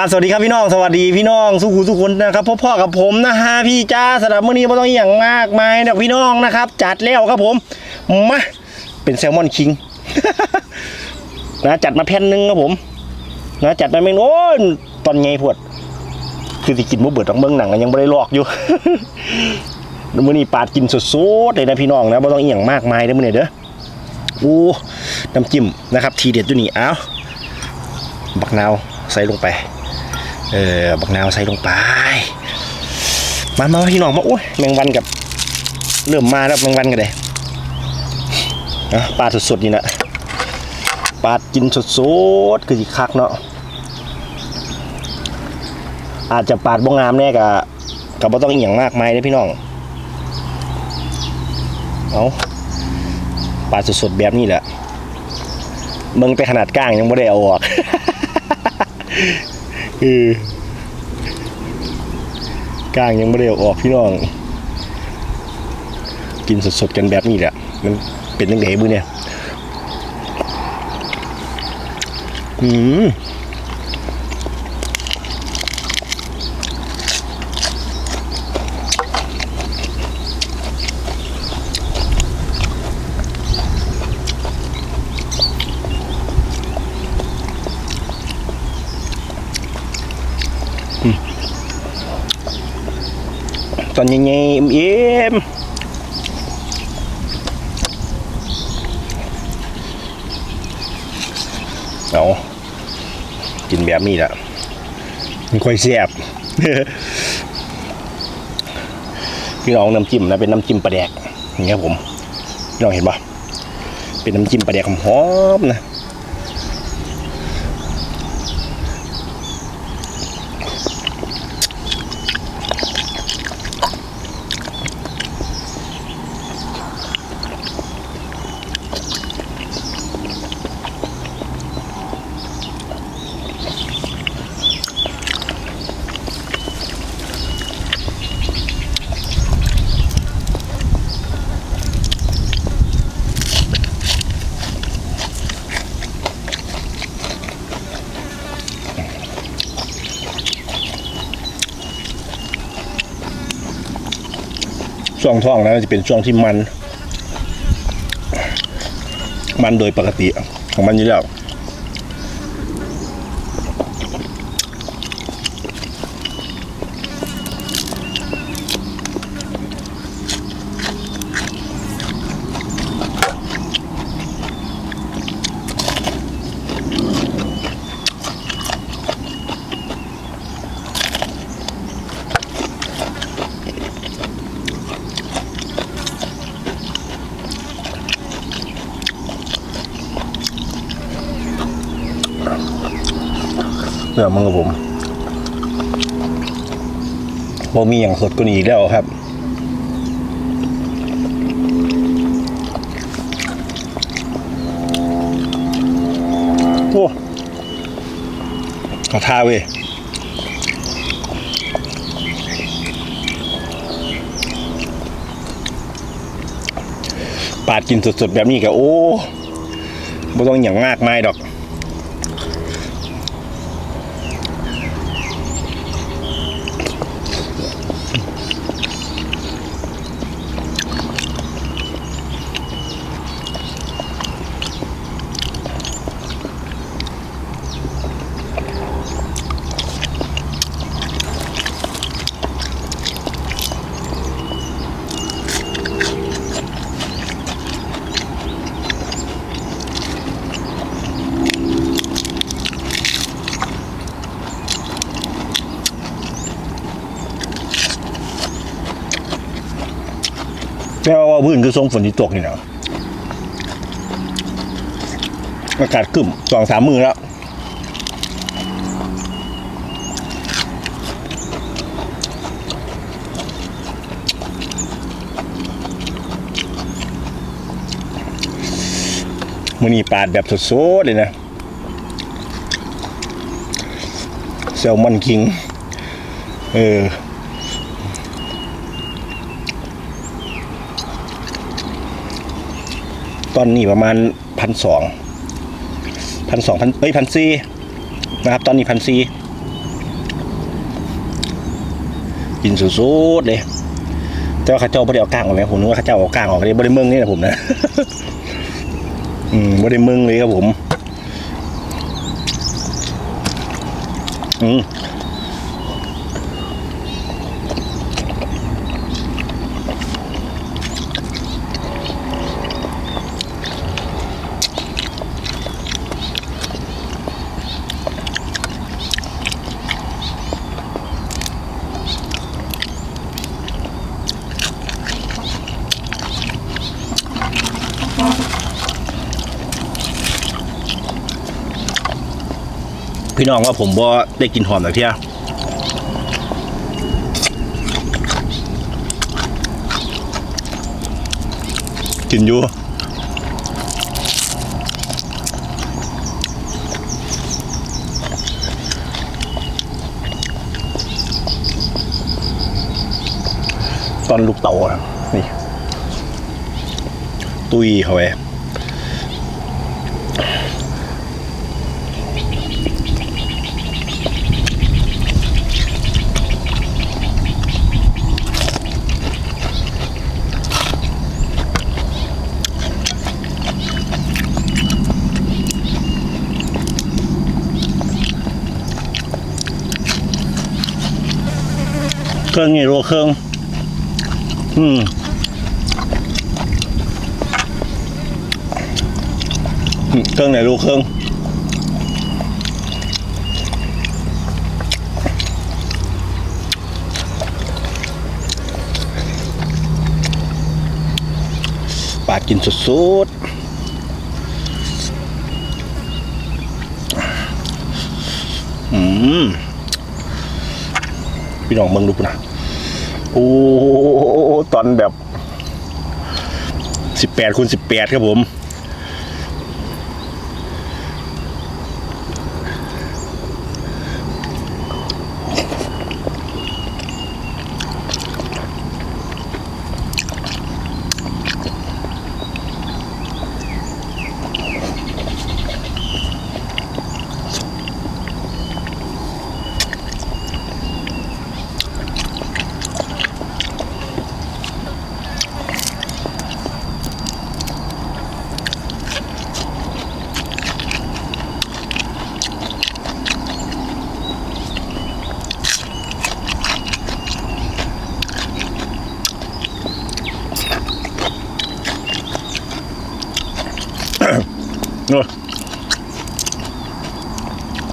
ครับสวัสดีครับพี่น้องสวัสดีพี่น้องสุขุทุกคนนะครับพ่อพ่อกับผมนะฮะพี่จ้าสำหรับมื้อนี้ไม่ต้องอย่างมากมายนะพี่น้องนะครับ จัดแล้วครับผมมาเป็นแซลมอนคิงนะจัดมาแผ่นหนึ่งครับผมนะจัดมาเมนูโอ้ยตอนไงพวด คือสิกินมุเบิดต้องเบิ่งหนังยังไม่ได้ลอกอยู่มื้อนี้ปาดกินสดๆเลยนะพี่น้องนะไม่ต้องอหย่างมากมายเด้อมื้อนี้เด้ออู้น้ำจิ้มนะครับ ทีเด็ดอยู่นี่เอ้าบักนาวใส่ลงไป เออบักนาวใส่ลงไป มามาพี่น้องมาโอ้ยแมงวันกับ เริ่มมาแล้วแมงวันกันเลยนะปลาสดๆนี่นะปลากินสดๆคือสิคักเนาะอาจจะปาดบ้งงามแน่กับกับบ่ต้องอหย่างมากมายเลยพี่น้องเอาปลาสดๆแบบนี้แหละมืองแต่ขนาดก้างยังไม่ได้เอาออก เออก้างยังไม่ได้อออกพี่น้อง กินสดๆกันแบบนี้แหละ มันเป็นยังไงบุเนี่ยอืม ตอนเย็นๆเอ็มๆเอากินแบบนี้แหละมันค่อยแซ่บพี่น้องน้ำจิ้มนะเป็นน้ำจิ้มปลาแดกอย่างเงี้ยผมพี่น้องเห็นปะเป็นน้ำจิ้มปลาแดกหอมนะ ช่วงท้องนะจะเป็นช่วงที่มัน มันโดยปกติของมันอยู่แล้ว นื้อมันกับผมบ่มีอย่างสดกว่านี้อีกแล้วครับโอ้ขอทาเว้ยปาดกินสดๆแบบนี้ก็โอ้ไม่ต้องอย่างมากมายดอก พื้นคือทรงฝนที่ตกนี่นะอากาศกึ่มสองสามมือแล้วมือนี้ปาดแบบสดๆเลยนะแซลมอนคิง เออ ตอนนี้ประมาณพันสองพันสองพันเอ้ยพันสี่นะครับ ตอนนี้พันสี่กินสุดๆเลย แต่ว่าข้าเจ้าบริเอากลางออกไหมผมนึกว่าข้าเจ้าเอากลางออกเลยบริมืองนี่นะผมนะ อืมบริมืองเลยครับผม อืม พี่น้องว่าผมว่าได้กินหอมแบบเที่ยกินอยู่ตอนลูกเต่านี่ ตุยเขาไป รื่องนี่รัวเครื่อง อืมเครื่องไหนรู้เครื่องปาดกินสุดๆอืมพี่น้องเบิ่งดูปุ่นนะ โอ้ตอนแบบสิบแปดคูณสิบแปดครับผม นู่น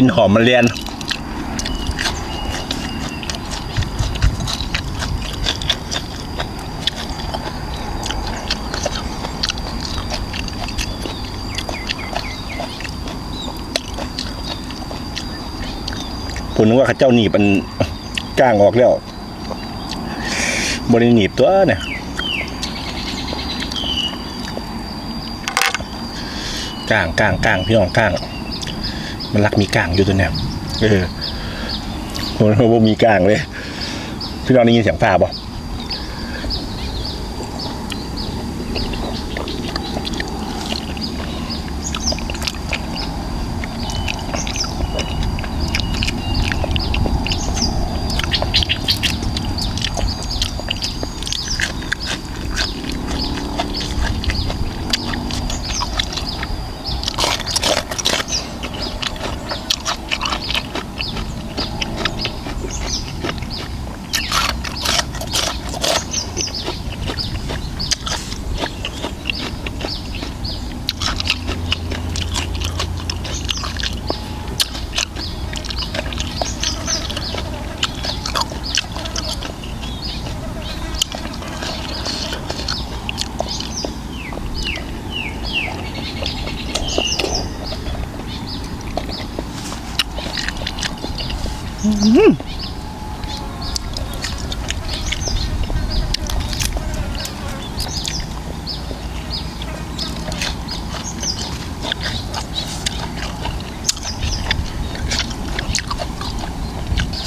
กินหอมมันเรียน ผมนึกว่าเข้าเจ้าหนีบมันก้างออกแล้วบริหนีบตัวเนี่ยก้างก้างก้างพี่น้องก้าง มันรักมีกลางอยู่ตัวเนี้ยเออผมว่ามีกลางเลยพี่น้องได้ยินเสียงฟ้าป่ะ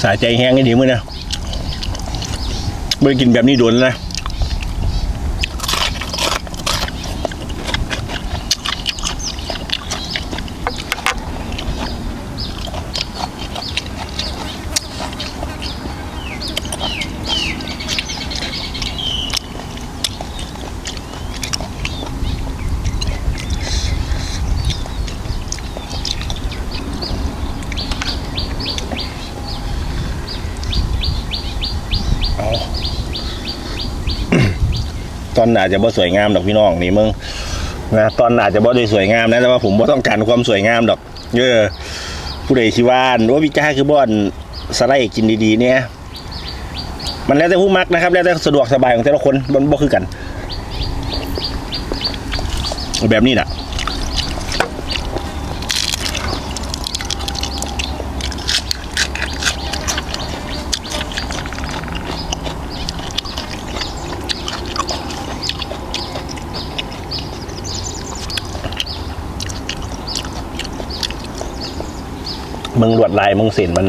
สายใจแห้งนี่ดีมั้ยนะไม่ได้กินแบบนี้โดนแล้วนะ ตอนอาจจะบ่สวยงามดอกพี่น้องนี่มึงนะตอนอาจจะบ่ได้สวยงามนะแต่ว่าผมบ่ต้องการความสวยงามดอกเออผู้ใดคิดว่าว่าพี่จ้าคือบ่อนสไลด์กินดีๆเนี่ยมันแล้วแต่ผู้มักนะครับ แล้วแต่สะดวกสบายของแต่ละคนมันบ่คือกัน แบบนี้น่ะ มึงลวดลายมึงสินมัน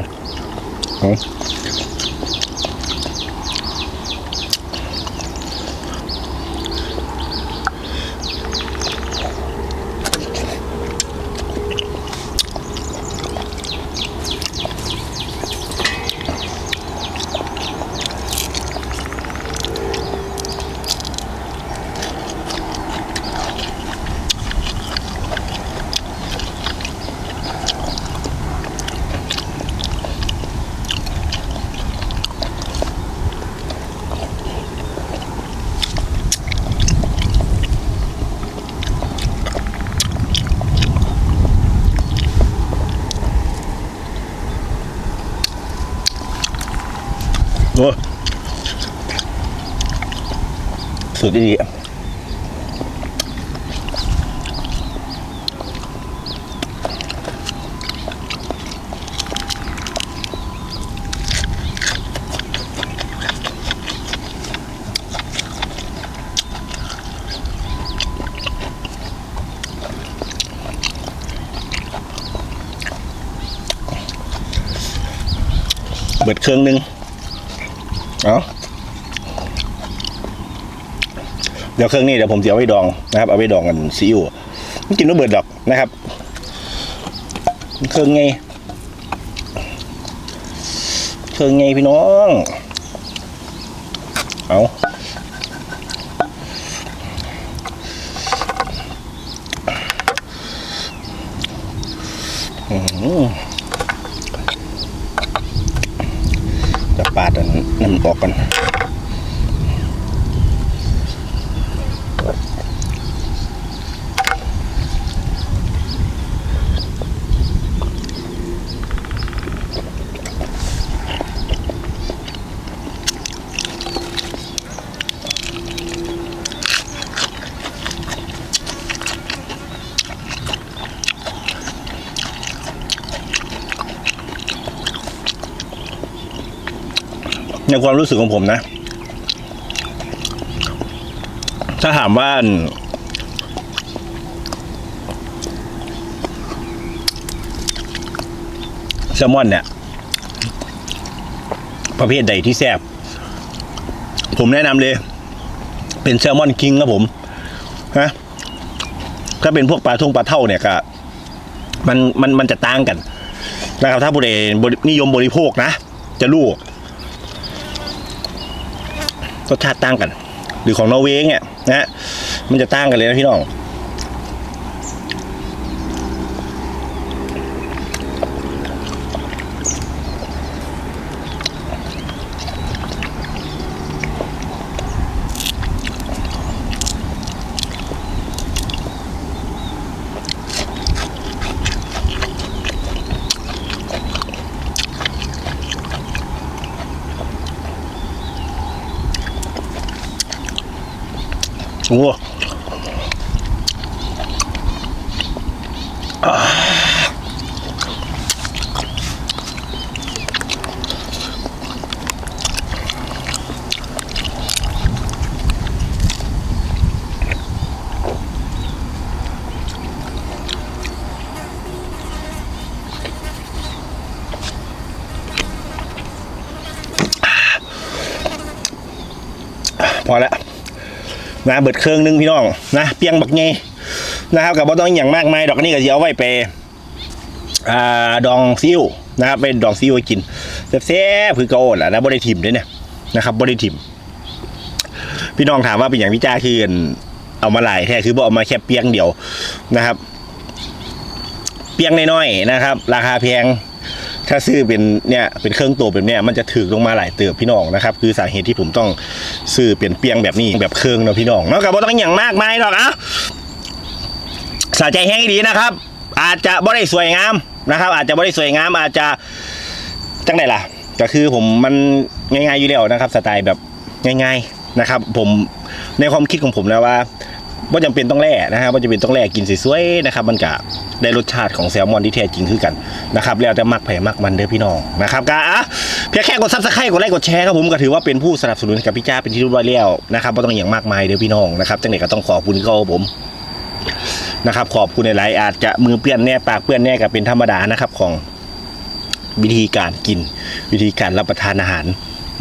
สุดดีอะเบิดเครื่องหนึง เอาเดี๋ยวเครื่องนี้เดี๋ยวผมจะเอาไว้ดองนะครับ เอาไว้ดองกันซีอิ๊วมันกินแล้วเบิดดอกนะครับ เครื่องไงเครื่องไงพี่น้อง เอาจะปาดันนั่นออกกัน ในความรู้สึกของผมนะ ถ้าถามว่าแซลมอนเนี่ย ประเภทใดที่แซ่บผมแนะนำเลย เป็นแซลมอนคิงครับผมฮะถ้าเป็นพวกปลาทงปลาเท่าเนี่ยก็มันมันมันจะต่างกันนะครับถ้าบรินิยมบริโภคนะ จะรู้ สชาติต่างกัน หรือของนอร์เวย์เนี่ยนะฮะมันจะต่างกันเลยนะพี่น้อง โอ้อ่าพอแล้ว นะเบิดเครื่องหนึงพี่น้องนะเปียงบักเงนะครับกับบ่ต้องอย่างมากมายดอกนี้ก็จะเอาไว้ไปอดองซิวนะครับเป็นดองซิวให้กินแซ่บๆคือเกาโอนแหละนะบ่ได้ทิมด้วยเนี่ยนะครับบ่ได้ทิม พี่น้องถามว่าเป็นอย่างพี่จ้าคือเอามาหลายแท้คือบ่เอามาแค่เปียงเดียวนะครับ เปียงน้อยๆนะครับ ราคาแพง ถ้าซื้อเป็นเนี่ยเป็นเครื่องตัวแบบเนี้ยมันจะถือลงมาหลายเติบพี่น้องนะครับคือสาเหตุที่ผมต้องซื้อเปลี่ยนเปียงแบบนี้แบบเครื่องเนาะพี่น้องเนาะกับว่าต้องอย่างมากมายหรอกอะสะใจแห้งดีนะครับ อาจจะบ่ได้สวยงามนะครับ อาจจะบ่ได้สวยงามอาจจะจังไดล่ะ ก็คือผมมันง่ายๆอยู่แล้วนะครับ สไตล์แบบง่าย ๆนะครับ ผมในความคิดของผมแล้วว่า ว่าจำเป็นต้องแล่นะฮะว่าจำเป็นต้องแล่กินสวยๆนะครับมันก็ได้รสชาติของแซลมอนที่แท้จริงคือกันนะครับแล้วแต่มักไผ่มักมันเด้อพี่น้องนะครับก็อะเพียงแค่กดซับสไครต์กดไลค์กดแชร์ครับผมก็ถือว่าเป็นผู้สนับสนุนกับพี่จ้าเป็นที่รียบร้อยแล้วนะครับไม่ต้องอย่างมากมายเด้อพี่น้องนะครับจังไหนก็ต้องขอบคุณเขาครับผมนะครับขอบคุณในหลายๆอาจจะมือเปื้อนแน่ปากเปื้อนแน่ก็เป็นธรรมดานะครับของวิธีการกินวิธีการรับประทานอาหาร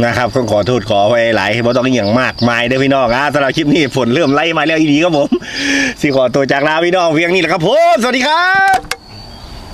นะครับก็ขอโทษขอไว้หลายเพราะต้องอย่างมากมายเด้อพี่น้องอะสำหรับคลิปนี้ฝนเริ่มไล่มาแล้วอีดีครับผมสิขอตัวจากลาพี่น้องเพียงนี้แหละครับผมสวัสดีครับ